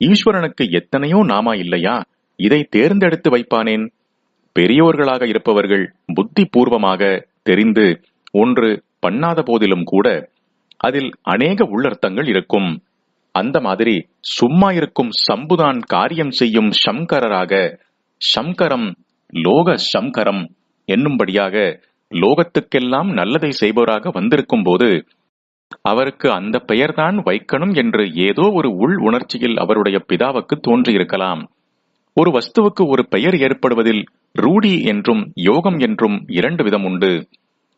ஈஸ்வரனுக்கு எத்தனையோ நாமா இல்லையா? இதை தேர்ந்தெடுத்து வைப்பானேன்? பெரியோர்களாக இருப்பவர்கள் புத்தி பூர்வமாக தெரிந்து ஒன்று பண்ணாத போதிலும் கூட அதில் அநேக உள்ளர்த்தங்கள் இருக்கும். அந்த மாதிரி சும்மா இருக்கும் சம்புதான் காரியம் செய்யும் சங்கரராக சங்கரம் லோக சங்கரம் என்னும்படியாக லோகத்துக்கெல்லாம் நல்லதை செய்பவராக வந்திருக்கும் போது அவருக்கு அந்த பெயர்தான் வைக்கணும் என்று ஏதோ ஒரு உள் உணர்ச்சியில் அவருடைய பிதாவுக்கு தோன்றியிருக்கலாம். ஒரு வஸ்துவுக்கு ஒரு பெயர் ஏற்படுவதில் ரூடி என்றும் யோகம் என்றும் இரண்டு விதம் உண்டு.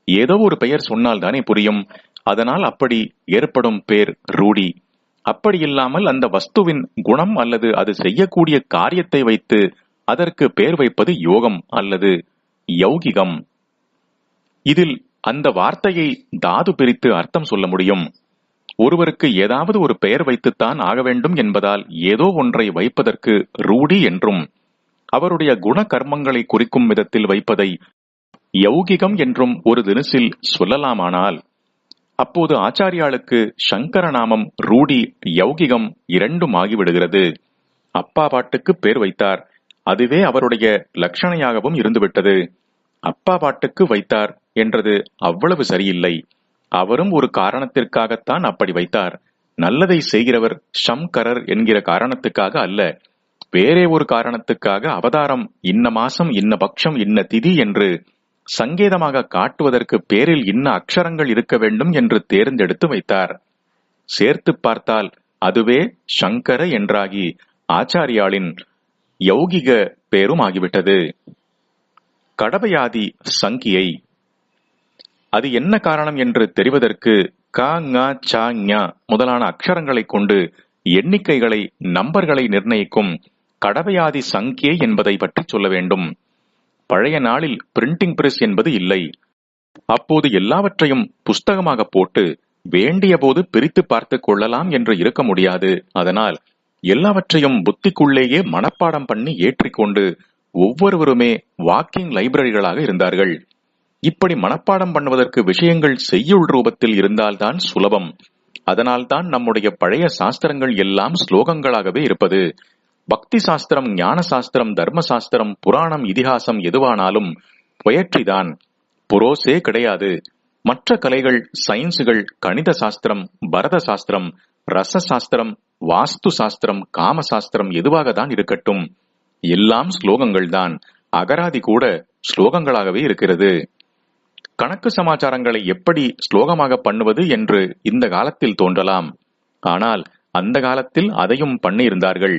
ஏதோ ஒரு பெயர் சொன்னால் தானே புரியும். அதனால் அப்படி ஏற்படும் பேர் ரூடி. அப்படி இல்லாமல் அந்த வஸ்துவின் குணம் அல்லது அது செய்யக்கூடிய காரியத்தை வைத்து அதற்கு பெயர் வைப்பது யோகம் அல்லது யௌகிகம். இதில் அந்த வார்த்தையை தாது பிரித்து அர்த்தம் சொல்ல முடியும். ஒருவருக்கு ஏதாவது ஒரு பெயர் வைத்துத்தான் ஆக வேண்டும் என்பதால் ஏதோ ஒன்றை வைப்பதற்கு ரூடி என்றும் அவருடைய குண கர்மங்களை குறிக்கும் விதத்தில் வைப்பதை யௌகிகம் என்றும் ஒரு தினசில் சொல்லலாமானால் அப்போது ஆச்சாரியாளுக்கு சங்கரநாமம் ரூடி யௌகிகம் இரண்டும் ஆகிவிடுகிறது. அப்பா பாட்டுக்கு பேர் வைத்தார். அதுவே அவருடைய லட்சணையாகவும் இருந்துவிட்டது. அப்பா பாட்டுக்கு வைத்தார் என்றது அவ்வளவு சரியில்லை. அவரும் ஒரு காரணத்திற்காகத்தான் அப்படி வைத்தார். நல்லதை செய்கிறவர் ஷம்கரர் என்கிற காரணத்துக்காக அல்ல. வேறே ஒரு காரணத்துக்காக அவதாரம் இன்ன மாசம் இன்ன பட்சம் இன்ன திதி என்று சங்கேதமாக காட்டுவதற்கு பேரில் இன்ன அக்ஷரங்கள் இருக்க வேண்டும் என்று தேர்ந்தெடுத்து வைத்தார். சேர்த்து பார்த்தால் அதுவே சங்கர என்றாகி ஆச்சாரியாளின் யௌகிக பேரும் ஆகிவிட்டது. கடபயாதி சங்கியை அது என்ன காரணம் என்று தெரிவதற்கு க ங ச ஞ முதலான அக்ஷரங்களை கொண்டு எண்ணிக்கைகளை நம்பர்களை நிர்ணயிக்கும் கடவையாதி சங்கியை என்பதை பற்றி சொல்ல வேண்டும். பழைய நாளில் பிரிண்டிங் பிரஸ் என்பது இல்லை. அப்போது எல்லாவற்றையும் புஸ்தகமாக போட்டு வேண்டிய போது பிரித்து பார்த்து கொள்ளலாம் என்று இருக்க முடியாது. அதனால் எல்லாவற்றையும் புத்திக்குள்ளேயே மனப்பாடம் பண்ணி ஏற்றிக்கொண்டு ஒவ்வொருவருமே வாக்கிங் லைப்ரரிகளாக இருந்தார்கள். இப்படி மனப்பாடம் பண்ணுவதற்கு விஷயங்கள் செய்யுள் ரூபத்தில் இருந்தால்தான் சுலபம். அதனால்தான் நம்முடைய பழைய சாஸ்திரங்கள் எல்லாம் ஸ்லோகங்களாகவே இருப்பது. பக்தி சாஸ்திரம் ஞான சாஸ்திரம் தர்ம சாஸ்திரம் புராணம் இதிகாசம் எதுவானாலும் பொயற்றிதான் புரோசே கிடையாது. மற்ற கலைகள் சயின்ஸுகள் கணித சாஸ்திரம் பரத சாஸ்திரம் ரச சாஸ்திரம் வாஸ்து சாஸ்திரம் காம சாஸ்திரம் எதுவாக தான் இருக்கட்டும். எல்லாம் ஸ்லோகங்கள் தான் அகராதி கூட ஸ்லோகங்களாகவே இருக்கிறது. கணக்கு சமாச்சாரங்களை எப்படி ஸ்லோகமாக பண்ணுவது என்று இந்த காலத்தில் தோன்றலாம். ஆனால் அந்த காலத்தில் அதையும் பண்ணியிருந்தார்கள்.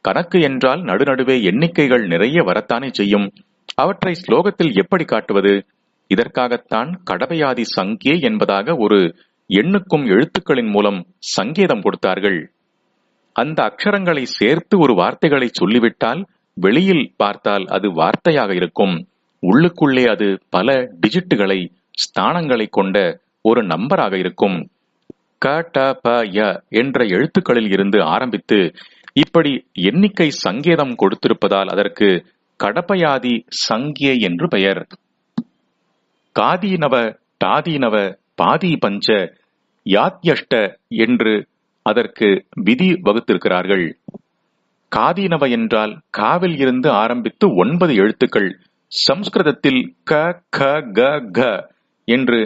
கணக்கு என்றால் நடுநடுவே எண்ணிக்கைகள் நிறைய வரத்தானே செய்யும். அவற்றை ஸ்லோகத்தில் எப்படி காட்டுவது? இதற்காகத்தான் கடவையாதி சங்கே என்பதாக ஒரு எண்ணுக்கும் எழுத்துக்களின் மூலம் சங்கேதம் கொடுத்தார்கள். அந்த அக்ஷரங்களை சேர்த்து ஒரு வார்த்தைகளை சொல்லிவிட்டால் வெளியில் பார்த்தால் அது வார்த்தையாக இருக்கும். உள்ளுக்குள்ளே அது பல டிஜிட்டுகளை ஸ்தானங்களை கொண்ட ஒரு நம்பராக இருக்கும். க ட ப ய என்ற எழுத்துக்களில் இருந்து ஆரம்பித்து இப்படி எண்ணிக்கை சங்கேதம் கொடுத்திருப்பதால் அதற்கு கடப்பயாதி சங்கே என்று பெயர். காதீனவ தாதீனவ பாதி பஞ்ச யாத்யஷ்ட என்று அதற்கு விதி வகுத்திருக்கிறார்கள். காதீனவ என்றால் காவில் இருந்து ஆரம்பித்து ஒன்பது எழுத்துக்கள் சம்ஸ்கிருதத்தில் க க க க என்று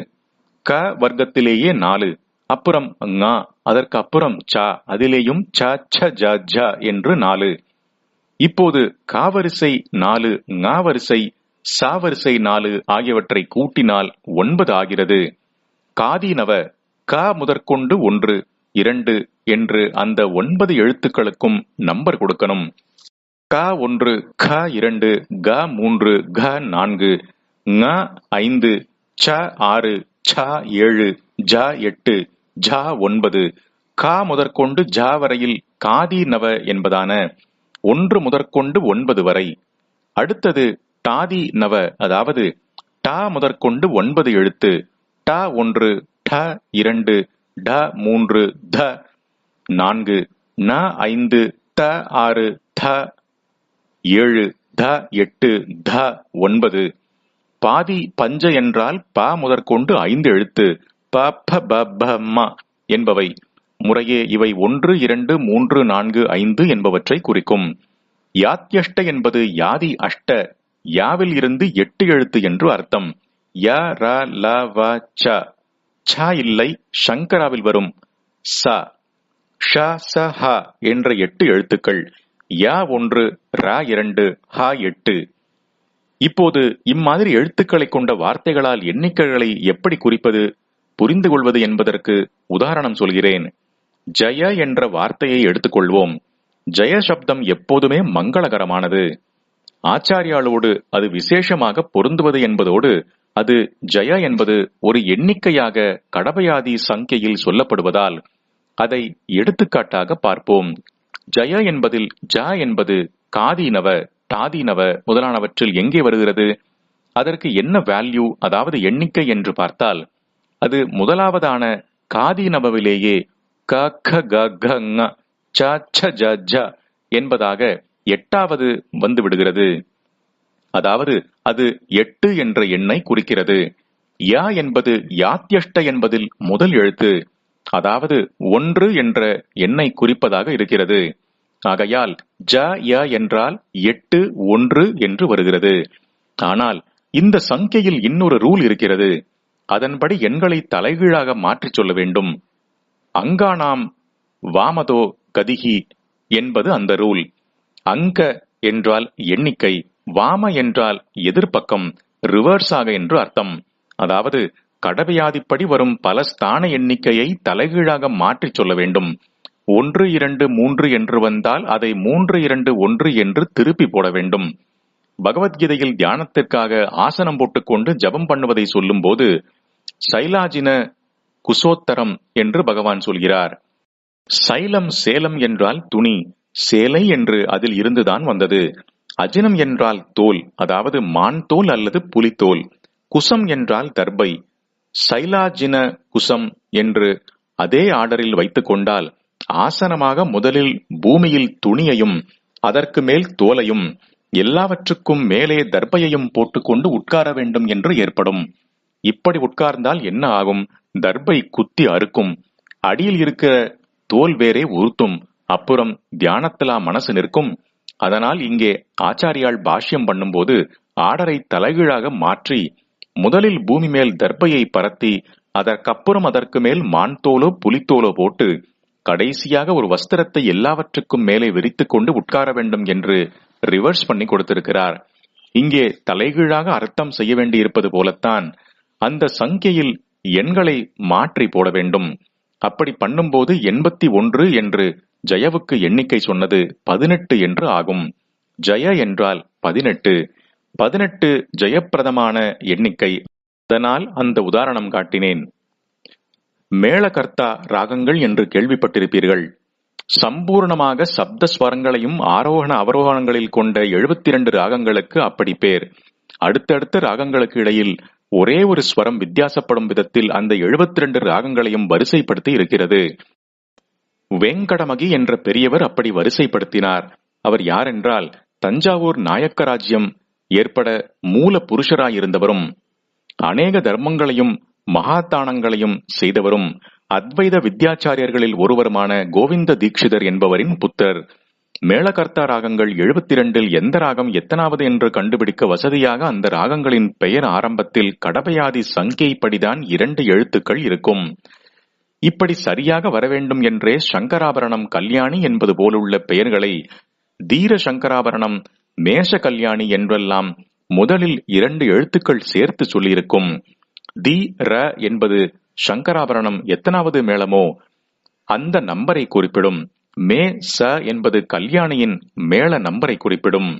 க வர்க்கத்திலேயே நாலு. அப்புறம் ங அதற்கு அப்புறம் ச அதிலேயும் ச ச ஜ ஜ என்று நாலு. இப்போது காவரிசை நாலு ஞாவரிசை வரிசை நாலு ஆகியவற்றை கூட்டினால் ஒன்பது ஆகிறது. காதீனவ க முதற்கொண்டு ஒன்று இரண்டு என்று அந்த ஒன்பது எழுத்துக்களுக்கும் நம்பர் கொடுக்கணும். க ஒன்று க இரண்டு க மூன்று க நான்கு ங ஐந்து ச ஆறு ச ஏழு ஜ எட்டு ஜ ஒன்பது. கா முதற்கொண்டு ஜ வரையில் காதி நவ என்பதான ஒன்று முதற்கொண்டு ஒன்பது வரை. அடுத்தது தாதி நவ அதாவது டா முதற்கொண்டு ஒன்பது எழுத்து. ட ஒன்று ட இரண்டு ட மூன்று த நான்கு. ந ஐந்து த ஆறு த ஏழு த எட்டு த ஒன்பது. பாதி பஞ்ச என்றால் ப முதற்கொண்டு ஐந்து எழுத்து. ப ப ப ப ம என்பவை. முறையே இவை ஒன்று இரண்டு மூன்று நான்கு ஐந்து என்பவற்றை குறிக்கும். யாத்யஷ்ட என்பது யாதி அஷ்ட. யாவில் இருந்து எட்டு எழுத்து என்று அர்த்தம். ய ர ல வ ச. ச இல்லை சங்கராவில் வரும். ச. ஷ ச ஹ என்ற எட்டு எழுத்துக்கள். யா ஒன்று ரா இரண்டு ஹா எட்டு. இப்போது இம்மாதிரி எழுத்துக்களை கொண்ட வார்த்தைகளால் எண்ணிக்கைகளை எப்படி குறிப்பது? புரிந்து கொள்வது என்பதற்கு உதாரணம் சொல்கிறேன். ஜய என்ற வார்த்தையை எடுத்துக்கொள்வோம். ஜெய சப்தம் எப்போதுமே மங்களகரமானது. ஆச்சாரியாளோடு அது விசேஷமாக பொருந்துவது என்பதோடு அது ஜய என்பது ஒரு எண்ணிக்கையாக கடபயாதி சங்கையில் சொல்லப்படுவதால் அதை எடுத்துக்காட்டாக பார்ப்போம். ஜய என்பதில் ஜ என்பது காதீனவ தாதீனவ முதலானவற்றில் எங்கே வருகிறது? அதற்கு என்ன வேல்யூ அதாவது எண்ணிக்கை என்று பார்த்தால் அது முதலாவதான காதீனவிலேயே க க க க ச ச ஜ ஜ என்பதாக எட்டாவது வந்து விடுகிறது அதாவது அது எட்டு என்ற எண்ணை குறிக்கிறது. யா என்பது யாத்யஷ்ட என்பதில் முதல் எழுத்து. அதாவது ஒன்று என்ற எண்ணை குறிப்பதாக இருக்கிறது. ஆகையால் ஜ ய என்றால் எட்டு ஒன்று என்று வருகிறது. ஆனால் இந்த சங்கையில் இன்னொரு ரூல் இருக்கிறது. அதன்படி எண்களை தலைகீழாக மாற்றிச் சொல்ல வேண்டும். அங்கானாம் வாமதோ கதிகி என்பது அந்த ரூல். அங்க என்றால் எண்ணிக்கை வாம என்றால் எதிர்ப்பக்கம் ரிவர்ஸ் ஆக என்று அர்த்தம். அதாவது கடவையாதிப்படி வரும் பல ஸ்தான எண்ணிக்கையை தலைகீழாக மாற்றிச் சொல்ல வேண்டும். ஒன்று இரண்டு மூன்று என்று வந்தால் அதை மூன்று இரண்டு ஒன்று என்று திருப்பி போட வேண்டும். பகவத்கீதையில் தியானத்திற்காக ஆசனம் போட்டுக்கொண்டு ஜபம் பண்ணுவதை சொல்லும்போது சைலாஜின குசோத்தரம் என்று பகவான் சொல்கிறார். சைலம் சேலம் என்றால் துணி சேலை என்று அதில் இருந்துதான் வந்தது. அஜினம் என்றால் தோல் அதாவது மான் தோல் அல்லது புலித்தோல். குசம் என்றால் தர்பை சைலாஜின குசம் என்று அதே ஆர்டரில் வைத்துக் கொண்டால் ஆசனமாக முதலில் பூமியில் துணியையும் அதற்கு மேல் தோலையும் எல்லாவற்றுக்கும் மேலே தர்பையையும் போட்டுக்கொண்டு உட்கார வேண்டும் என்று ஏற்படும். இப்படி உட்கார்ந்தால் என்ன ஆகும்? தர்பை குத்தி அறுக்கும். அடியில் இருக்கிற தோல் வேறே உறுத்தும். அப்புறம் தியானத்திலா மனசு நிற்கும். அதனால் இங்கே ஆச்சாரியால் பாஷ்யம் பண்ணும்போது ஆடரை தலைகீழாக மாற்றி முதலில் பூமி மேல் தர்பையை பரத்தி அதற்கப்புறம் அதற்கு மேல் மான் தோலோ புலித்தோலோ போட்டு கடைசியாக ஒரு வஸ்திரத்தை எல்லாவற்றுக்கும் மேலே விரித்துக் கொண்டு உட்கார வேண்டும் என்று ரிவர்ஸ் பண்ணி கொடுத்திருக்கிறார். இங்கே தலைகீழாக அர்த்தம் செய்ய வேண்டியிருப்பது போலத்தான் அந்த சங்கையில் எண்களை மாற்றி போட வேண்டும். அப்படி பண்ணும்போது எண்பத்தி ஒன்று என்று ஜெயவுக்கு எண்ணிக்கை சொன்னது பதினெட்டு என்று ஆகும். ஜெய என்றால் பதினெட்டு. பதினெட்டு ஜெயப்பிரதமான எண்ணிக்கை. அதனால் அந்த உதாரணம் காட்டினேன். மேளகர்த்தா ராகங்கள் என்று கேள்விப்பட்டிருப்பீர்கள். சம்பூர்ணமாக சப்த ஸ்வரங்களையும் ஆரோகண அவரோகணங்களில் கொண்ட எழுபத்தி இரண்டு ராகங்களுக்கு அப்படி பேர். அடுத்தடுத்த ராகங்களுக்கு இடையில் ஒரே ஒரு ஸ்வரம் வித்தியாசப்படும் விதத்தில் அந்த எழுபத்தி இரண்டு ராகங்களையும் வரிசைப்படுத்தி இருக்கிறது. வெங்கடமகி என்ற பெரியவர் அப்படி வரிசைப்படுத்தினார். அவர் யாரென்றால் தஞ்சாவூர் நாயக்க ராஜ்யம் ஏற்பட மூல புருஷராயிருந்தவரும் அநேக தர்மங்களையும் மகாதானங்களையும் செய்தவரும் அத்வைத வித்யாச்சாரியர்களில் ஒருவருமான கோவிந்த தீட்சிதர் என்பவரின் புத்தர் மேளகர்த்தா ராகங்கள் எழுபத்தி இரண்டில் எந்த ராகம் எத்தனாவது என்று கண்டுபிடிக்க வசதியாக அந்த ராகங்களின் பெயர் ஆரம்பத்தில் கடபையாதி சங்கைப்படிதான் இரண்டு எழுத்துக்கள் இருக்கும். இப்படி சரியாக வரவேண்டும் என்றே சங்கராபரணம் கல்யாணி என்பது போலுள்ள பெயர்களை தீர சங்கராபரணம் மேஷ கல்யாணி என்றெல்லாம் முதலில் இரண்டு எழுத்துக்கள் சேர்த்து சொல்லியிருக்கும். தி ர என்பது சங்கராபரணம் எத்தனாவது மேளமோ? அந்த நம்பரை குறிப்பிடும். மே ச என்பது கல்யாணியின் மேள நம்பரை குறிப்பிடும்.